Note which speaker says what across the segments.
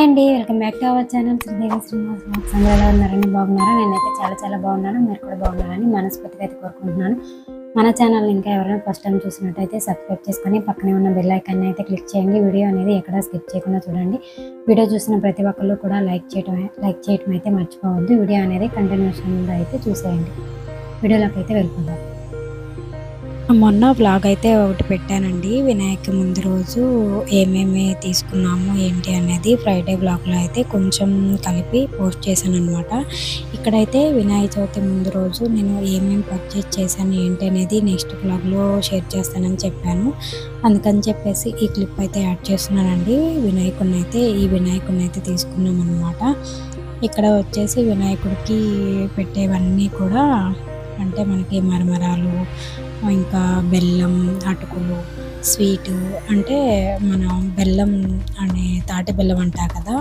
Speaker 1: Hi అండి welcome back to our channel. Sridevi Srinivas blogs. అందరూ ఎలా ఉన్నారండి బాగున్నారా? నేనైతే చాలా చాలా బాగున్నాను. మీరు కూడా బాగున్నారని మనస్ఫూర్తిగా అయితే కోరుకుంటున్నాను. మన ఛానల్ ఇంకా ఎవరైనా ఫస్ట్ టైం చూసినట్టయితే సబ్స్క్రైబ్ చేసుకొని పక్కనే ఉన్న బెల్ ఐకాన్ని అయితే క్లిక్ చేయండి. వీడియో అనేది ఎక్కడ స్కిప్ చేయకుండా చూడండి. వీడియో చూసిన ప్రతి ఒక్కళ్ళు కూడా లైక్ చేయడం లైక్ చేయడం అయితే మర్చిపోవద్దు. వీడియో అనేది కంటిన్యూషన్ అయితే చూసేయండి. వీడియోలోకి అయితే వెళ్ళిపోదాం. మొన్న బ్లాగ్ అయితే ఒకటి పెట్టానండి. వినాయక ముందు రోజు ఏమేమి తీసుకున్నాము ఏంటి అనేది ఫ్రైడే బ్లాగ్లో అయితే కొంచెం కలిపి పోస్ట్ చేశాను అనమాట ఇక్కడైతే వినాయక చవితి ముందు రోజు నేను ఏమేమి పర్చేజ్ చేశాను ఏంటి అనేది నెక్స్ట్ బ్లాగ్లో షేర్ చేస్తానని చెప్పాను. అందుకని చెప్పేసి ఈ క్లిప్ అయితే యాడ్ చేస్తున్నానండి. వినాయకుడిని అయితే ఈ వినాయకుడిని అయితే తీసుకున్నాం అనమాట ఇక్కడ వచ్చేసి వినాయకుడికి పెట్టేవన్నీ కూడా అంటే మనకి మరమరాలు ఇంకా బెల్లం అటుకులు స్వీటు అంటే మనం బెల్లం అనే తాటి బెల్లం అంటా కదా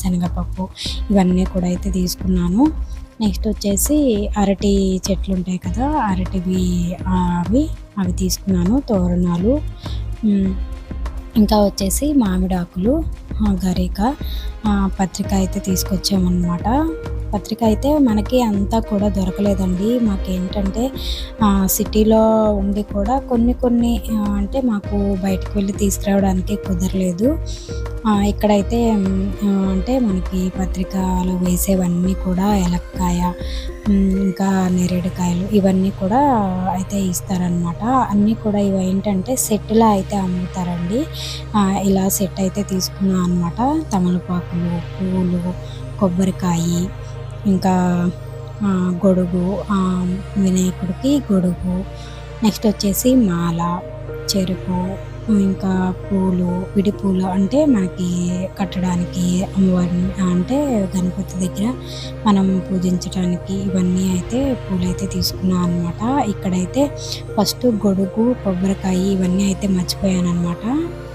Speaker 1: శనగపప్పు ఇవన్నీ కూడా అయితే తీసుకున్నాను. నెక్స్ట్ వచ్చేసి అరటి చెట్లు ఉంటాయి కదా అరటివి అవి అవి తీసుకున్నాను తోరణాలు. ఇంకా వచ్చేసి మామిడాకులు గరిక పత్రిక అయితే తీసుకొచ్చామన్నమాట. పత్రిక అయితే మనకి అంతా కూడా దొరకలేదండి. మాకేంటంటే సిటీలో ఉండి కూడా కొన్ని కొన్ని అంటే మాకు బయటకు వెళ్ళి తీసుకురావడానికి కుదరలేదు. ఇక్కడైతే అంటే మనకి పత్రికలు వేసేవన్నీ కూడా ఎలక్కాయ ఇంకా నేరేడుకాయలు ఇవన్నీ కూడా అయితే ఇస్తారనమాట అన్నీ కూడా ఇవి ఏంటంటే సెట్లా అయితే అమ్ముతారండి. ఇలా సెట్ అయితే తీసుకున్నాం అనమాట తమలపాకులు పూలు కొబ్బరికాయ ఇంకా గొడుగు వినాయకుడికి గొడుగు. నెక్స్ట్ వచ్చేసి మాల చెరుకు ఇంకా పూలు విడి పూలు అంటే మనకి కట్టడానికి అమ్మవారిని అంటే గణపతి దగ్గర మనం పూజించడానికి ఇవన్నీ అయితే పూలు అయితే తీసుకున్నాం అనమాట ఇక్కడైతే ఫస్ట్ గొడుగు కొబ్బరికాయ ఇవన్నీ అయితే మర్చిపోయాను అనమాట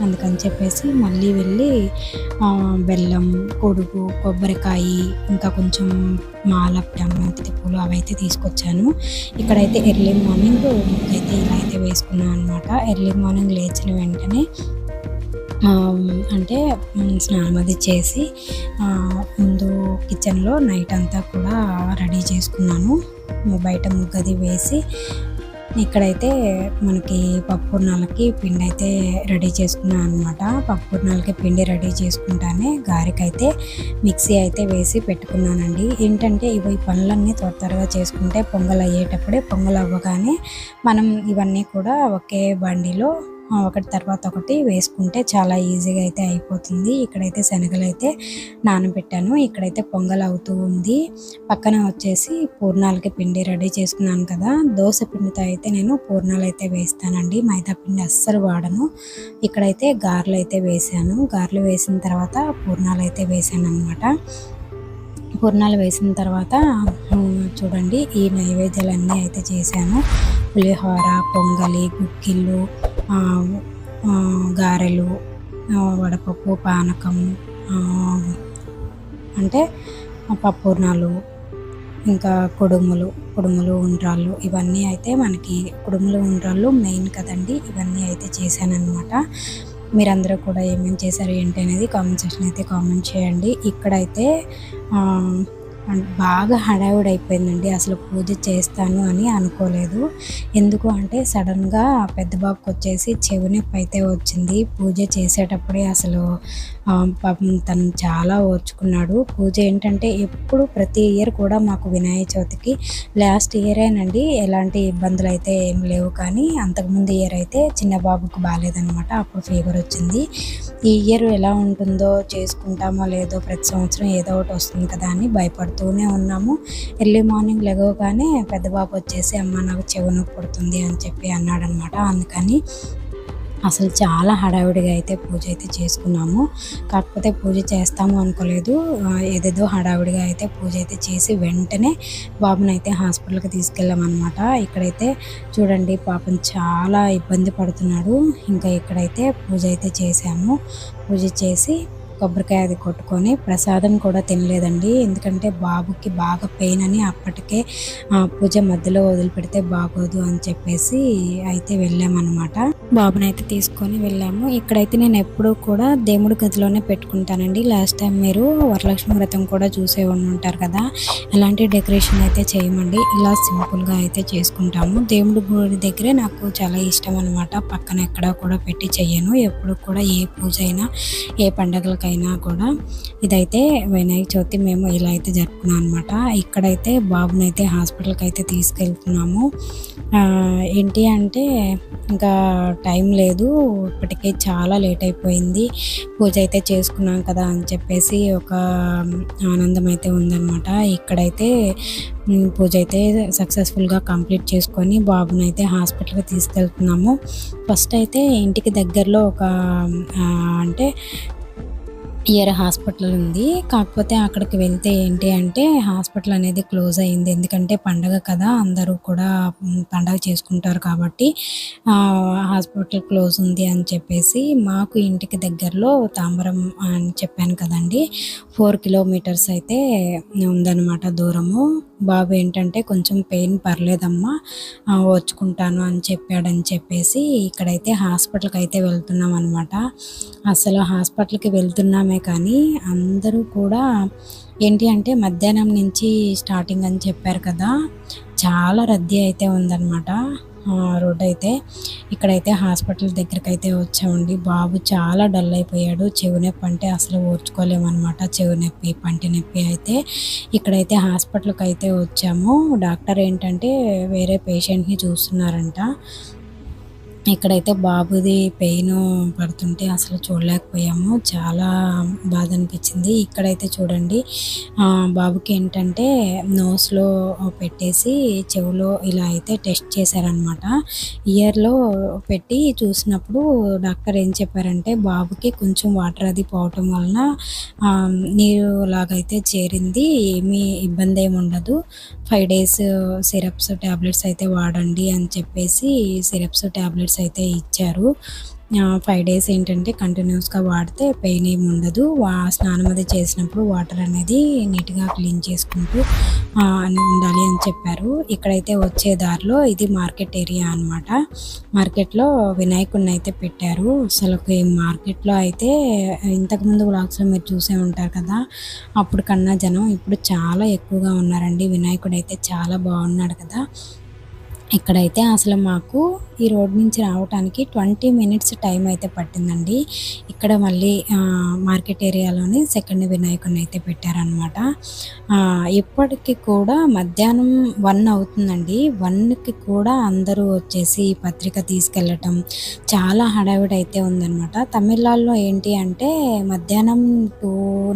Speaker 1: అందుకని చెప్పేసి మళ్ళీ వెళ్ళి బెల్లం కొడుకు కొబ్బరికాయ ఇంకా కొంచెం మాల మెంతి పూలు అవైతే అయితే తీసుకొచ్చాను. ఇక్కడైతే ఎర్లీ మార్నింగ్ అయితే ఇలా అయితే వేసుకున్నాను అనమాట ఎర్లీ మార్నింగ్ లేచిన వెంటనే అంటే స్నానం అది చేసి ముందు కిచెన్లో నైట్ అంతా కూడా రెడీ చేసుకున్నాను. బయట ముగ్గది వేసి ఇక్కడైతే మనకి పప్పుర్నాలకి పిండి అయితే రెడీ చేసుకున్నాను అనమాట పప్పుర్నాలకి పిండి రెడీ చేసుకుంటానే గారెకైతే మిక్సీ అయితే వేసి పెట్టుకున్నానండి. ఏంటంటే ఇవి పనులన్నీ త్వర త్వరగా చేసుకుంటే పొంగల్ అయ్యేటప్పుడే పొంగల్ అవ్వగానే మనం ఇవన్నీ కూడా ఒకే బండిలో ఒకటి తర్వాత ఒకటి వేసుకుంటే చాలా ఈజీగా అయితే అయిపోతుంది. ఇక్కడైతే శనగలు అయితే నానబెట్టాను. ఇక్కడైతే పొంగల్ అవుతూ ఉంది. పక్కన వచ్చేసి పూర్ణాలకి పిండి రెడీ చేసుకున్నాను కదా. దోశ పిండితో అయితే నేను పూర్ణాలు అయితే వేస్తానండి. మైదా పిండి అస్సలు వాడను. ఇక్కడైతే గారెలు అయితే వేసాను. గారెలు వేసిన తర్వాత పూర్ణాలు అయితే వేసాను అనమాట పూర్ణాలు వేసిన తర్వాత చూడండి ఈ నైవేద్యాలన్నీ అయితే చేశాను. పులిహోర పొంగలి గుక్కిళ్ళు గారెలు వడపప్పు పానకం అంటే పప్పూర్ణాలు ఇంకా కుడుములు కుడుములు ఉండ్రాళ్ళు ఇవన్నీ అయితే మనకి కుడుములు ఉండ్రాళ్ళు మెయిన్ కదండి. ఇవన్నీ అయితే చేశానన్నమాట. మీరందరూ కూడా ఏమేమి చేశారు ఏంటి అనేది కామెంట్ సెక్షన్ అయితే కామెంట్ చేయండి. ఇక్కడైతే బాగా హడావిడైపోయిందండి. అయిపోయిందండి అసలు పూజ చేస్తాను అని అనుకోలేదు. ఎందుకు అంటే సడన్గా పెద్ద బాబుకి వచ్చేసి చెవి నొప్పి అయితే వచ్చింది. పూజ చేసేటప్పుడే అసలు పాపం తను చాలా ఓర్చుకున్నాడు. పూజ ఏంటంటే ఎప్పుడు ప్రతి ఇయర్ కూడా మాకు వినాయక చవితికి లాస్ట్ ఇయరేనండి. ఎలాంటి ఇబ్బందులు అయితే ఏం లేవు. కానీ అంతకుముందు ఇయర్ అయితే చిన్న బాబుకు బాగాలేదనమాట అప్పుడు ఫీవర్ వచ్చింది. ఈ ఇయర్ ఎలా ఉంటుందో చేసుకుంటామో లేదో ప్రతి సంవత్సరం ఏదో ఒకటి వస్తుంది కదా అని భయపడుతూనే ఉన్నాము. ఎర్లీ మార్నింగ్ లెగవగానే పెద్ద బాబు వచ్చేసి అమ్మ నాకు చెవు నొప్పి పుడుతుంది అని చెప్పి అన్నాడనమాట. అందుకని అసలు చాలా హడావిడిగా అయితే పూజ అయితే చేసుకున్నాము. కాకపోతే పూజ చేస్తాము అనుకోలేదు. ఏదేదో హడావిడిగా అయితే పూజ అయితే చేసి వెంటనే బాబుని అయితే హాస్పిటల్కి తీసుకెళ్ళామన్నమాట. ఇక్కడైతే చూడండి పాపం చాలా ఇబ్బంది పడుతున్నాడు. ఇంకా ఇక్కడైతే పూజ అయితే చేసాము పూజ చేసి కొబ్బరికాయ అది కొట్టుకొని ప్రసాదం కూడా తినలేదండి. ఎందుకంటే బాబుకి బాగా పెయిన్ అని అప్పటికే ఆ, పూజ మధ్యలో వదిలిపెడితే బాగోదు అని చెప్పేసి అయితే వెళ్ళామన్నమాట. బాబుని అయితే తీసుకొని వెళ్ళాము. ఇక్కడైతే నేను ఎప్పుడూ కూడా దేవుడి గదిలోనే పెట్టుకుంటానండి. లాస్ట్ టైం మీరు వరలక్ష్మి వ్రతం కూడా చూసే ఉంటారు కదా అలాంటి డెకరేషన్ అయితే చేయమండి. ఇలా సింపుల్గా అయితే చేసుకుంటాము. దేవుడి గుడి దగ్గరే నాకు చాలా ఇష్టం అనమాట పక్కన ఎక్కడ కూడా పెట్టి చేయను ఎప్పుడు కూడా ఏ పూజ అయినా ఏ పండగలకైనా కూడా. ఇదైతే వినాయక చవితి మేము ఇలా అయితే జరుపుకున్నాం అనమాట ఇక్కడైతే బాబుని అయితే హాస్పిటల్కి అయితే తీసుకెళ్తున్నాము. ఏంటి అంటే ఇంకా టైం లేదు. ఇప్పటికే చాలా లేట్ అయిపోయింది. పూజ అయితే చేసుకున్నాం కదా అని చెప్పేసి ఒక ఆనందం అయితే ఉందన్నమాట. ఇక్కడైతే పూజ అయితే సక్సెస్ఫుల్గా కంప్లీట్ చేసుకొని బాబుని అయితే హాస్పిటల్కి తీసుకెళ్తున్నాము. ఫస్ట్ అయితే ఇంటికి దగ్గరలో ఒక అంటే ఇయర్ హాస్పిటల్ ఉంది. కాకపోతే అక్కడికి వెళ్తే ఏంటి అంటే హాస్పిటల్ అనేది క్లోజ్ అయింది. ఎందుకంటే పండగ కదా అందరూ కూడా పండగ చేసుకుంటారు కాబట్టి హాస్పిటల్ క్లోజ్ ఉంది అని చెప్పేసి మాకు ఇంటికి దగ్గరలో తాంబరం అని చెప్పాను కదండి. ఫోర్ కిలోమీటర్స్ అయితే ఉందన్నమాట దూరము. బాబు ఏంటంటే కొంచెం పెయిన్ పర్లేదమ్మా వచ్చుకుంటాను అని చెప్పాడని చెప్పేసి ఇక్కడైతే హాస్పిటల్కి అయితే వెళ్తున్నాం అనమాట అసలు హాస్పిటల్కి వెళ్తున్నామే కానీ అందరూ కూడా ఏంటి అంటే మధ్యాహ్నం నుంచి స్టార్టింగ్ అని చెప్పారు కదా చాలా రద్దీ అయితే ఉందన్నమాట. రోడ్ అయితే ఇక్కడైతే హాస్పిటల్ దగ్గరికి అయితే వచ్చామండి. బాబు చాలా డల్ అయిపోయాడు. చెవి నొప్పి అంటే అసలు ఓర్చుకోలేమన్నమాట. చెవి నొప్పి పంటి నొప్పి అయితే ఇక్కడైతే హాస్పిటల్కి అయితే వచ్చాము. డాక్టర్ ఏంటంటే వేరే పేషెంట్ని చూస్తున్నారంట. ఇక్కడైతే బాబుది పెయిన్ పడుతుంటే అసలు చూడలేకపోయాము. చాలా బాధ అనిపించింది ఇక్కడైతే చూడండి బాబుకి ఏంటంటే నోస్లో పెట్టేసి చెవులో ఇలా అయితే టెస్ట్ చేశారనమాట ఇయర్లో పెట్టి చూసినప్పుడు డాక్టర్ ఏం చెప్పారంటే బాబుకి కొంచెం వాటర్ అది పోవటం వలన నీరు లాగైతే చేరింది ఏమీ ఇబ్బంది ఏమి ఉండదు. ఫైవ్ డేస్ సిరప్స్ ట్యాబ్లెట్స్ అయితే వాడండి అని చెప్పేసి సిరప్స్ ట్యాబ్లెట్స్ అయితే ఇచ్చారు. ఫైవ్ డేస్ ఏంటంటే కంటిన్యూస్గా వాడితే పెయిన్ ఏమి ఉండదు. స్నానం అది చేసినప్పుడు వాటర్ అనేది నీట్గా క్లీన్ చేసుకుంటూ ఉండాలి అని చెప్పారు. ఇక్కడైతే వచ్చే దారిలో ఇది మార్కెట్ ఏరియా అనమాట మార్కెట్లో వినాయకుడిని అయితే పెట్టారు. అసలు మార్కెట్లో అయితే ఇంతకుముందు బ్లాగ్స్లో మీరు చూసే ఉంటారు కదా అప్పుడు కన్నా జనం ఇప్పుడు చాలా ఎక్కువగా ఉన్నారండి. వినాయకుడు అయితే చాలా బాగున్నాడు కదా. ఇక్కడైతే అసలు మాకు ఈ రోడ్ నుంచి రావడానికి ట్వంటీ మినిట్స్ టైం అయితే పట్టిందండి. ఇక్కడ మళ్ళీ మార్కెట్ ఏరియాలోని సెకండ్ వినాయకుడిని అయితే పెట్టారనమాట ఇప్పటికి కూడా మధ్యాహ్నం వన్ అవుతుందండి. వన్కి కూడా అందరూ వచ్చేసి పత్రిక తీసుకెళ్ళటం చాలా హడావిడి అయితే ఉందన్నమాట. తమిళనాడులో ఏంటి అంటే మధ్యాహ్నం టూ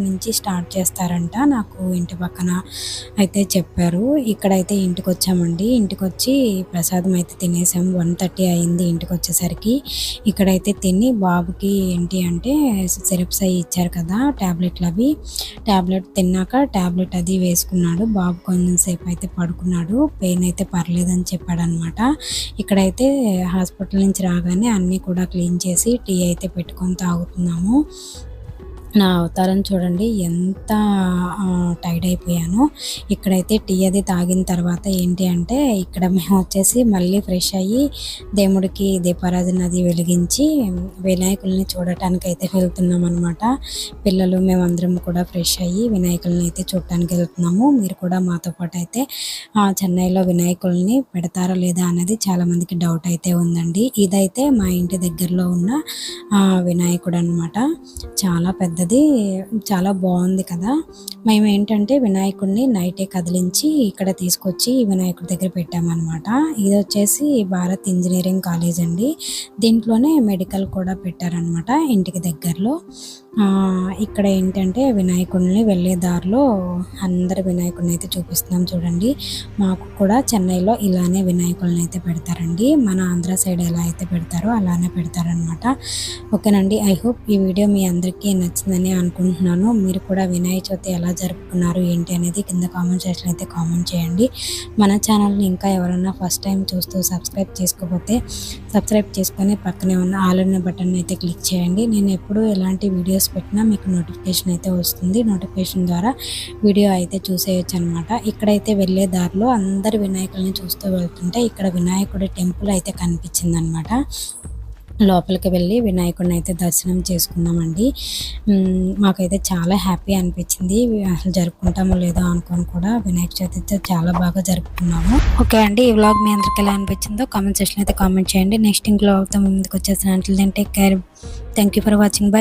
Speaker 1: నుంచి స్టార్ట్ చేస్తారంట నాకు ఇంటి పక్కన అయితే చెప్పారు. ఇక్కడైతే ఇంటికి వచ్చామండి ఇంటికి వచ్చి ప్రసాదం అయితే తినేసాం. వన్ థర్టీ అయింది ఇంటికి వచ్చేసరికి. ఇక్కడైతే తిని బాబుకి ఏంటి అంటే సిరప్స్ అవి ఇచ్చారు కదా ట్యాబ్లెట్లు అవి. ట్యాబ్లెట్ తిన్నాక ట్యాబ్లెట్ అది వేసుకున్నాడు. బాబు కొంచెంసేపు అయితే పడుకున్నాడు. పెయిన్ అయితే పర్లేదని చెప్పాడు అనమాట ఇక్కడైతే హాస్పిటల్ నుంచి రాగానే అన్నీ కూడా క్లీన్ చేసి టీ అయితే పెట్టుకొని తాగుతున్నాము. నా అవతారం చూడండి ఎంత టైడ్ అయిపోయాను. ఇక్కడైతే టీ అది తాగిన తర్వాత ఏంటి అంటే ఇక్కడ మేము వచ్చేసి మళ్ళీ ఫ్రెష్ అయ్యి దేవుడికి దీపారాధన అది వెలిగించి వినాయకుల్ని చూడటానికి అయితే వెళ్తున్నాం అనమాట పిల్లలు మేమందరం కూడా ఫ్రెష్ అయ్యి వినాయకుల్ని అయితే చూడటానికి వెళ్తున్నాము. మీరు కూడా మాతో పాటు అయితే చెన్నైలో వినాయకుల్ని పెడతారా లేదా అనేది చాలామందికి డౌట్ అయితే ఉందండి. ఇదైతే మా ఇంటి దగ్గరలో ఉన్న వినాయకుడు అనమాట చాలా పెద్ద అది చాలా బాగుంది కదా. మేము ఏంటంటే వినాయకుడిని నైటే కదిలించి ఇక్కడ తీసుకొచ్చి వినాయకుడి దగ్గర పెట్టామన్నమాట. ఇది వచ్చేసి భారత్ ఇంజనీరింగ్ కాలేజ్ అండి. దీంట్లోనే మెడికల్ కూడా పెట్టారనమాట ఇంటికి దగ్గరలో. ఇక్కడ ఏంటంటే వినాయకుడిని వెళ్ళే దారిలో అందరు వినాయకుడిని అయితే చూపిస్తున్నాం చూడండి. మాకు కూడా చెన్నైలో ఇలానే వినాయకుడిని అయితే పెడతారండి. మన ఆంధ్ర సైడ్ ఎలా అయితే పెడతారో అలానే పెడతారనమాట ఓకేనండి ఐ హోప్ ఈ వీడియో మీ అందరికీ నచ్చిందని అనుకుంటున్నాను. మీరు కూడా వినాయక చవితి ఎలా జరుపుకున్నారు ఏంటి అనేది కింద కామెంట్ సెక్షన్ అయితే కామెంట్ చేయండి. మన ఛానల్ని ఇంకా ఎవరైనా ఫస్ట్ టైం చూస్తూ సబ్స్క్రైబ్ చేసుకోకపోతే సబ్స్క్రైబ్ చేసుకొని పక్కనే ఉన్న ఆల్ అనే బటన్ అయితే క్లిక్ చేయండి. నేను ఎప్పుడూ ఎలాంటి వీడియోస్ వీడియోస్ పెట్టినా మీకు నోటిఫికేషన్ అయితే వస్తుంది. నోటిఫికేషన్ ద్వారా వీడియో అయితే చూసేయచ్చు అనమాట ఇక్కడైతే వెళ్ళే దారిలో అందరు వినాయకుల్ని చూస్తూ వెళ్తుంటే ఇక్కడ వినాయకుడి టెంపుల్ అయితే కనిపించింది అనమాట లోపలికి వెళ్ళి వినాయకుడిని అయితే దర్శనం చేసుకున్నామండి మాకైతే చాలా హ్యాపీ అనిపించింది. అసలు జరుపుకుంటామో లేదో అనుకొని కూడా వినాయక చవితి అయితే చాలా బాగా జరుపుకున్నాము. ఓకే అండి ఈ వ్లాగ్ మీ అందరికి ఎలా అనిపించిందో కామెంట్ సెక్షన్ అయితే కామెంట్ చేయండి. నెక్స్ట్ ఇంకో వ్లాగ్తో ముందుకు వచ్చేసిన take care thank you for watching bye